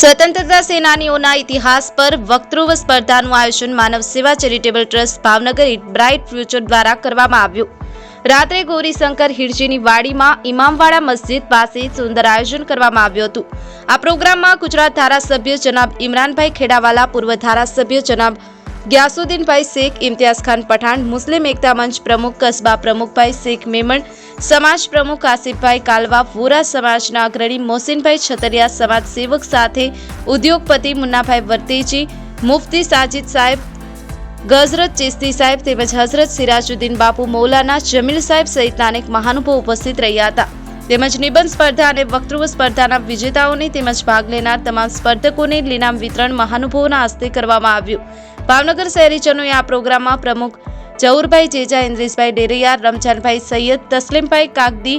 સ્વતંત્રતા સેનાનીઓના ઇતિહાસ પર વક્તૃવ સ્પર્ધાનું આયોજન Manav Seva charitable trust Bhavnagar bright future દ્વારા કરવામાં આવ્યું. રાત્રે ગૌરીશંકર હિરજીની વાડીમાં ઇમામવાડા મસ્જિદ પાસે સુંદર આયોજન કરવામાં આવ્યું હતું. આ પ્રોગ્રામમાં ગુજરાત ધારાસભ્ય જનાબ ઇમરાનભાઈ ખેડાવાલા, પૂર્વ ધારાસભ્ય જનાબ ગ્યાસુદ્દીનભાઈ શેખ, ઇમ્તિયાઝ ખાન પઠાણ, મુસ્લિમ એકતા મંચ પ્રમુખ, કસબા પ્રમુખભાઈ શેખ મેમણ, સમાજ પ્રમુખ આસિફભાઈ કાલવા, વોરા સમાજના અગ્રણી મોહસિનભાઈ છતરિયા, સમાજ સેવક સાથે ઉદ્યોગપતિ મુન્નાભાઈ વર્તેજી, મુફતી સાજિદ સાહેબ, ગઝરત ચિસ્તી સાહેબ તેમજ હઝરત સિરાજુદ્દીન બાપુ મૌલાના જમીલ સાહેબ સહિતના અનેક મહાનુભાવો ઉપસ્થિત રહ્યા હતા. તેમજ નિબંધ સ્પર્ધા અને વક્તૃત્વ સ્પર્ધાના વિજેતાઓને તેમજ ભાગ લેનાર તમામ સ્પર્ધકોને ઇનામ વિતરણ મહાનુભાવોના હસ્તે કરવામાં આવ્યું. ભાવનગર શહેરીજનોએ આ પ્રોગ્રામમાં પ્રમુખ જહુરભાઈ જેજા, ઇન્દ્રેશભાઈ ડેરૈયા, રમજાનભાઈ સૈયદ, તસ્લીમભાઈ કાગદી,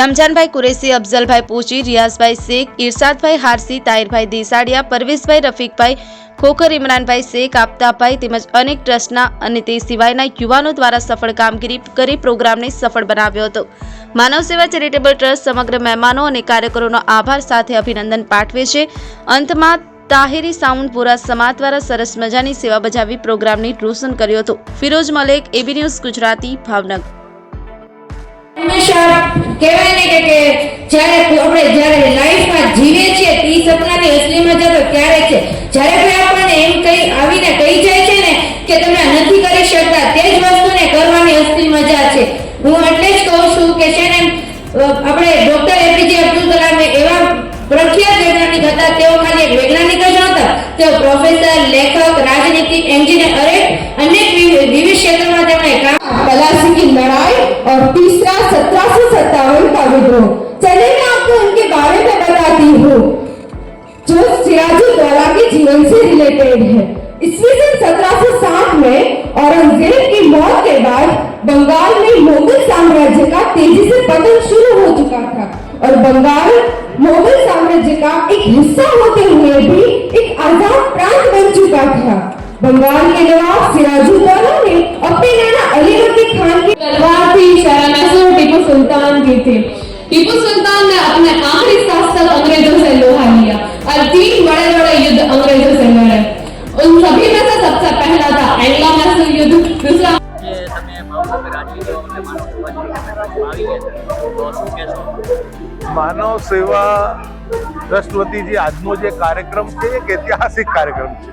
રમજાનભાઈ કુરેશી, અફઝલભાઈ પોચી રિયાઝભાઈ શેખ, ઇરશાદભાઈ હારસી, તાહિરભાઈ દેસાડિયા, પરવેશભાઈ રફીકભાઈ, ખોખર ઇમરાનભાઈ શેખ, આપતાભાઈ તેમજ અનેક ટ્રસ્ટના અને તે સિવાયના યુવાનો દ્વારા સફળ કામગીરી કરી પ્રોગ્રામને સફળ બનાવ્યો હતો. માનવ સેવા ચેરિટેબલ ટ્રસ્ટ સમગ્ર મહેમાનો અને કાર્યકરોનો આભાર સાથે અભિનંદન પાઠવે છે. અંતમાં તાહિરી સાઉન્ડપુરા સમાજ દ્વારા સરસ મજાની સેવા બજાવી પ્રોગ્રામની રોશન કર્યો હતો. Firoz Malek AB news Gujarati, Bhavnagar. હંમેશા જ્યારે આપણે એમ કઈ આવીને કહી જાય છે ને કે તમે નથી કરી શકતા, તે જ વસ્તુને કરવાની અસલી મજા છે હું એટલે જ કહું છું કે છે ને અ, આપણે ડોક્ટર એપીજે અબ્દુલ કલામે એવા પ્રખ્યાત વૈજ્ઞાનિક હતા તેઓ ખાલી એક વૈજ્ઞાનિક જ નહોતા તેઓ પ્રોફેસર લેખક રાજનીતિક એન્જિનિયર અરે અનેક વિવિધ વિવિધ ક્ષેત્રોમાં તેમણે કામ पलासी की लड़ाई और तीसरा सत्रह सौ सत्तावन का विद्रोह चलिए मैं आपको उनके बारे में बताती हूँ जो सिराजुद्दौला के जीवन से रिलेटेड है ईस्वी सन 1760 में औरंगजेब की मौत के बाद बंगाल में मुगल साम्राज्य का तेज़ी से पतन शुरू हो चुका था और बंगाल मुगल साम्राज्य का एक हिस्सा होते हुए भी एक आज़ाद प्रांत बन चुका था। बंगाल के नवाब सिराजुद्दौला ने अपने नाना अलीवर्दी खान की तलवार थी शरानासुर टीपू सुल्तान की थी। टीपू सुल्तान ने अपने માનવ સેવા ટ્રસ્ટ જે આજનો જે કાર્યક્રમ છે, એક ઐતિહાસિક કાર્યક્રમ છે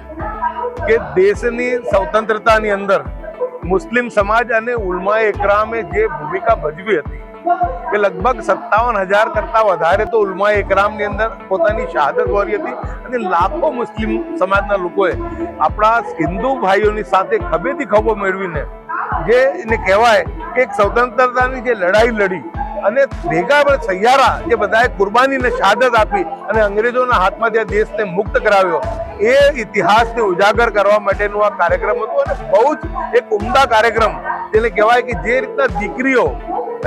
કે દેશની સ્વતંત્રતાની અંદર મુસ્લિમ સમાજ અને ઉલમા એકરામે જે ભૂમિકા ભજવી હતી, કે લગભગ સત્તાવન હજાર કરતા વધારે તો ઉલમાએ એકરામની અંદર પોતાની શહાદત વરી હતી અને લાખો મુસ્લિમ સમાજના લોકોએ આપણા હિન્દુ ભાઈઓની સાથે ખભેથી ખભો મેળવીને જે એને કહેવાય કે એક સ્વતંત્રતાની જે લડાઈ લડી અને ભેગા પણ સૈયારા જે બધાએ કુરબાનીને શહાદત આપી અને અંગ્રેજોના હાથમાંથી આ દેશને મુક્ત કરાવ્યો, એ ઇતિહાસને ઉજાગર કરવા માટેનું આ કાર્યક્રમ હતો અને બહુ જ એક ઉમદા કાર્યક્રમ. જેને કહેવાય કે જે રીતના દીકરીઓ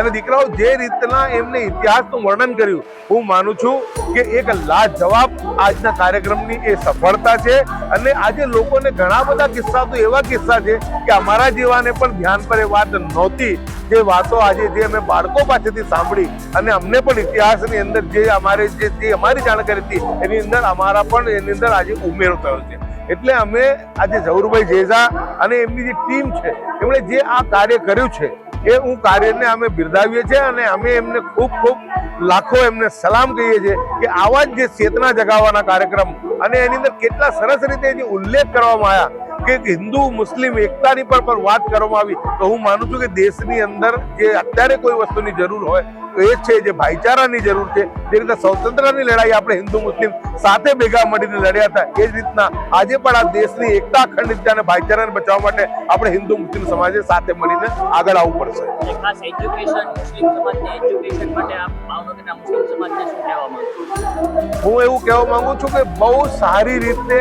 અને દીકરાઓ જે રીતના એમને ઇતિહાસનું વર્ણન કર્યું, હું માનું છું કે એક લાજવાબ આજના કાર્યક્રમની એ સફળતા છે અને આજે લોકોને ઘણા બધા કિસ્સા તો એવા કિસ્સા છે કે અમારા જેવાને પણ ધ્યાન પર એ વાત નહોતી જે વાતો આજે જે અમે બાળકો પાસેથી સાંભળી અને અમને પણ ઇતિહાસની અંદર જે અમારે જે અમારી જાણકારી હતી, એની અંદર અમારા પણ એની અંદર આજે ઉમેરો થયો છે. એટલે અમે આજે ઝહુરભાઈ જેઝા અને એમની જે ટીમ છે, એમણે જે આ કાર્ય કર્યું છે, એ હું કાર્યને અમે બિરદાવીએ છીએ અને અમે એમને ખૂબ ખૂબ લાખો એમને સલામ કહીએ છીએ કે આવા જ જે ચેતના જગાવવાના કાર્યક્રમ અને એની અંદર કેટલા સરસ રીતે જે ઉલ્લેખ કરવામાં આવ્યા કે હિન્દુ, મુસ્લિમ, એકતાની પર પણ વાત કરવામાં આવી, તો હું માનું છું કે દેશની અંદર જે અત્યારે કોઈ વસ્તુની જરૂર હોય, તો એ છે જે ભાઈચારાની જરૂર છે, જે રીતે સ્વતંત્રની લડાઈ આપણે હિન્દુ, મુસ્લિમ સાથે ભેગા મળીને લડ્યા હતા, એ જ રીતના આજે પણ આ દેશની એકતા, અખંડિતતા અને ભાઈચારાને બચાવવા માટે આપણે હિન્દુ, મુસ્લિમ સમાજે સાથે મળીને આગળ આવવું પડશે. સમાજને શું કહેવા માંગુ? હું એવું કહેવા માંગુ છું કે બહુ સારી રીતે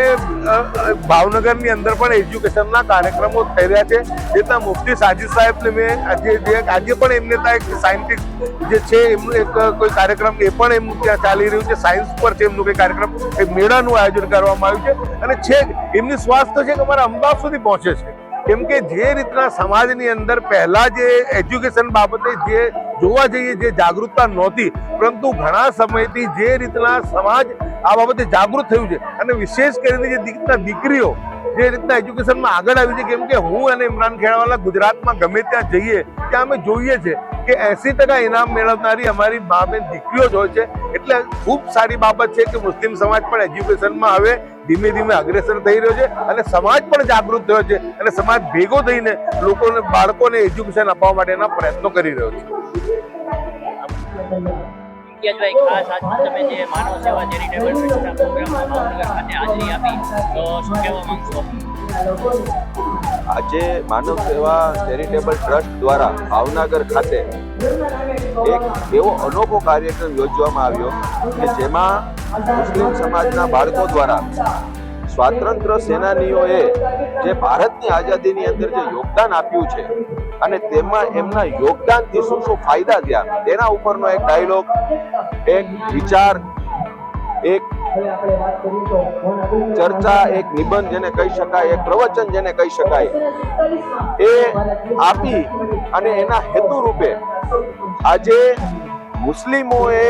ભાવનગરની અંદર પણ એજ્યુકેશનના કાર્યક્રમો થઈ રહ્યા છે. જેના મુફ્તી સાજિદ સાહેબને મેં આજે, જે આજે પણ એમને ત્યાં એક સાયન્ટિસ્ટ જે છે, એમનું એક કોઈ કાર્યક્રમ, એ પણ એમનું ત્યાં ચાલી રહ્યું છે. સાયન્સ પર છે એમનું કોઈ કાર્યક્રમ. એક મેળાનું આયોજન કરવામાં આવ્યું છે. અને છેક એમની સ્વાસ્થ્ય છે કે અમારા અમદાવાદ સુધી પહોંચે છે. કેમ કે જે રીતના સમાજની અંદર પહેલા જે એજ્યુકેશન બાબતે જે જોવા જઈએ જે જાગૃતતા નહોતી, પરંતુ ઘણા સમયથી જે રીતના સમાજ આ બાબતે જાગૃત થયું છે અને વિશેષ કરીને જે દીકરા દીકરીઓ જે રીતના એજ્યુકેશનમાં આગળ આવી છે, કેમ કે હું અને ઇમરાન ખેડાવાલા ગુજરાતમાં ગમે ત્યાં જઈએ, ત્યાં અમે જોઈએ છે કે એસી ટકા ઇનામ મેળવનારી અમારી મા બેન દીકરીઓ જ હોય છે. એટલે ખૂબ સારી બાબત છે કે મુસ્લિમ સમાજ પણ એજ્યુકેશનમાં હવે ધીમે ધીમે અગ્રેસર થઈ રહ્યો છે અને સમાજ પણ જાગૃત થયો છે અને સમાજ ભેગો થઈને લોકોને, બાળકોને એજ્યુકેશન આપવા માટેના પ્રયત્નો કરી રહ્યો છે. તમે જે માનવ સેવા ચેરિટેબલ ટ્રસ્ટના પ્રોગ્રામમાં ભાવનગર ખાતે તો શું કહેવા આજે માનવ સેવા ચેરિટેબલ ટ્રસ્ટ દ્વારા ભાવનગર ખાતે એક એવો અનોખો કાર્યક્રમ યોજવામાં આવ્યો કે જેમાં મુસ્લિમ સમાજના બાળકો દ્વારા સ્વાતંત્ર્ય સેનાનીઓએ જે ભારતની આઝાદીની અંદર જે યોગદાન આપ્યું છે અને તેમાં એમના યોગદાનથી શું શું ફાયદા થયા, તેના ઉપરનો એક ડાયલોગ, એક વિચાર, એક ચર્ચા, એક નિબંધ જેને કહી શકાય, એક પ્રવચન જેને કહી શકાય, એ આપી અને એના હેતુ રૂપે આજે મુસ્લિમોએ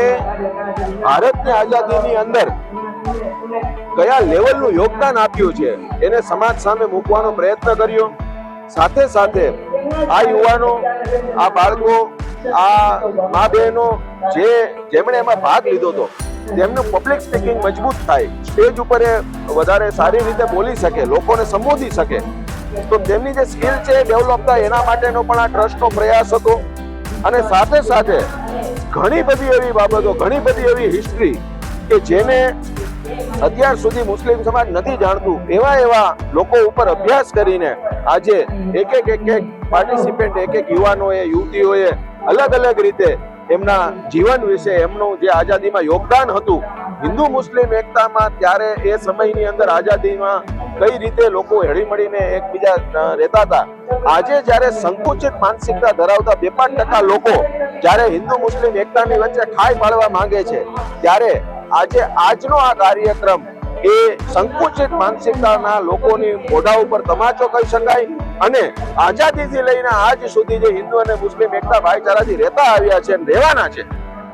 ભારતની આઝાદીની અંદર કયા લેવલનું યોગદાન આપ્યું છે એને સમાજ સામે મૂકવાનો પ્રયત્ન કર્યો. સાથે સાથે આ યુવાનો, આ બાળકો, આ મા બહેનો જે જેમણે એમાં ભાગ લીધો હતો, તેમનું પબ્લિક સ્પીકિંગ મજબૂત થાય. સ્ટેજ ઉપર એ વધારે સારી રીતે બોલી શકે, લોકોને સંબોધી શકે. તો તેમની જે સ્કિલ છે ડેવલપ થાય એના માટેનો પણ આ ટ્રસ્ટનો પ્રયાસ હતો. અને સાથે સાથે ઘણી બધી એવી બાબતો, ઘણી બધી એવી હિસ્ટ્રી કે જેને અત્યાર સુધી મુસ્લિમ સમાજ નથી જાણતું. એવા એવા લોકો ઉપર અભ્યાસ કરીને આજે એક એક એક એક પાર્ટિસિપેન્ટ એક એક યુવાનોએ, યુવતીઓએ અલગ અલગ રીતે એમના જીવન વિશે, એમનું જે આઝાદીમાં યોગદાન હતું, હિન્દુ મુસ્લિમ એકતામાં ત્યારે એ સમયની અંદર આઝાદીમાં કઈ રીતે લોકો હળીમળીને એકબીજા રહેતા હતા. આજે જ્યારે સંકુચિત માનસિકતા ધરાવતા બે પાંચ ટકા લોકો જ્યારે હિન્દુ મુસ્લિમ એકતાની વચ્ચે ખાઈ પાડવા માંગે છે, ત્યારે આજે આજનો આ કાર્યક્રમ એ સંકુચિત માનસિકતાના લોકોની મોઢા ઉપર તમાચો કહી શકાય અને આઝાદીથી લઈને આજ સુધી જે હિન્દુ અને મુસ્લિમ એકતા ભાઈચારાથી રહેતા આવ્યા છે રહેવાના છે,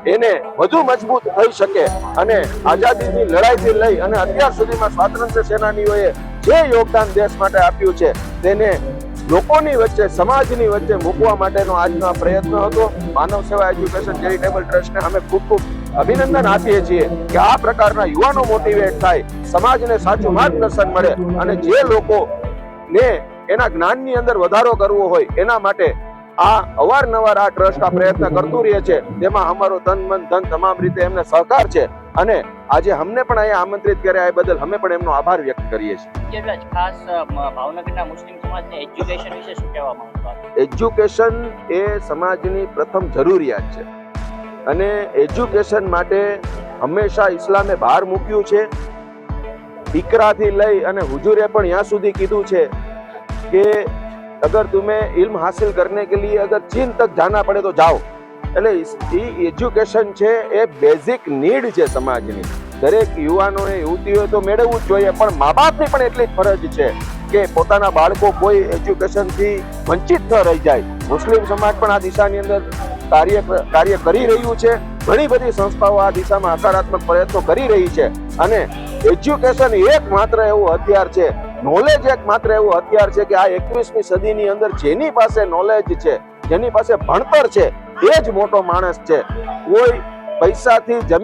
એને વધુ મજબૂત થઈ શકે અને આઝાદીની લડાઈથી લઈ અને અત્યાર સુધીમાં સ્વાતંત્ર્ય સેનાનીઓએ જે યોગદાન દેશ માટે આપ્યું છે, તેને લોકોની વચ્ચે, સમાજની વચ્ચે મૂકવા માટેનો આજનો પ્રયત્ન હતો. માનવ સેવા એજ્યુકેશન ચેરિટેબલ ટ્રસ્ટને અમે ખૂબ ખૂબ અભિનંદન આપીએ છીએ કે આ પ્રકારના યુવાનો મોટિવેટ થાય સમાજને સાચું માર્ગદર્શન મળે અને જે લોકો ને એના જ્ઞાનની અંદર વધારો કરવો હોય એના માટે આ અવારનવાર આ ટ્રસ્ટ આ પ્રયત્ન કરતું રહે છે તેમાં અમારો તન મન ધન તમામ રીતે એમને સહકાર છે અને આજે અમને પણ અહીંયા આમંત્રિત કર્યા એ બદલ અમે પણ એમનો આભાર વ્યક્ત કરીએ છીએ. ખાસ ભાવનગરના મુસ્લિમ સમાજને એજ્યુકેશન વિશે શું કહેવા માંગશો એજ્યુકેશન એ સમાજની પ્રથમ જરૂરિયાત છે. અને એજ્યુકેશન માટે હંમેશા ઇસ્લામે બહાર મૂક્યું છે. દીકરાથી લઈ અને હુજુરે પણ ત્યાં સુધી કીધું છે કે અગર તમે ઇલ્મ હાસિલ કરને કે લીએ અગર ચીન તક જાના પડે તો જાઓ. એટલે એ એજ્યુકેશન છે એ બેઝિક નીડ છે સમાજની. દરેક યુવાનોએ યુવતીઓએ તો મેળવવું જ જોઈએ, પણ મા બાપની પણ એટલી જ ફરજ છે કે પોતાના બાળકો કોઈ એજ્યુકેશનથી વંચિત ન રહી જાય. મુસ્લિમ સમાજ પણ આ દિશાની અંદર કાર્ય કાર્ય કરી રહ્યું છે. ઘણી બધી સંસ્થાઓ આ દિશામાં હકારાત્મક પ્રયત્નો કરી રહી છે. અને એજ્યુકેશન એક માત્ર એવું હથિયાર છે. નોલેજ એક માત્ર એવું હથિયાર છે કે આ એકવીસમી સદીની અંદર જેની પાસે નોલેજ છે, જેની પાસે ભણતર છે, એ જ મોટો માણસ છે. કોઈ પૈસાથી જમીન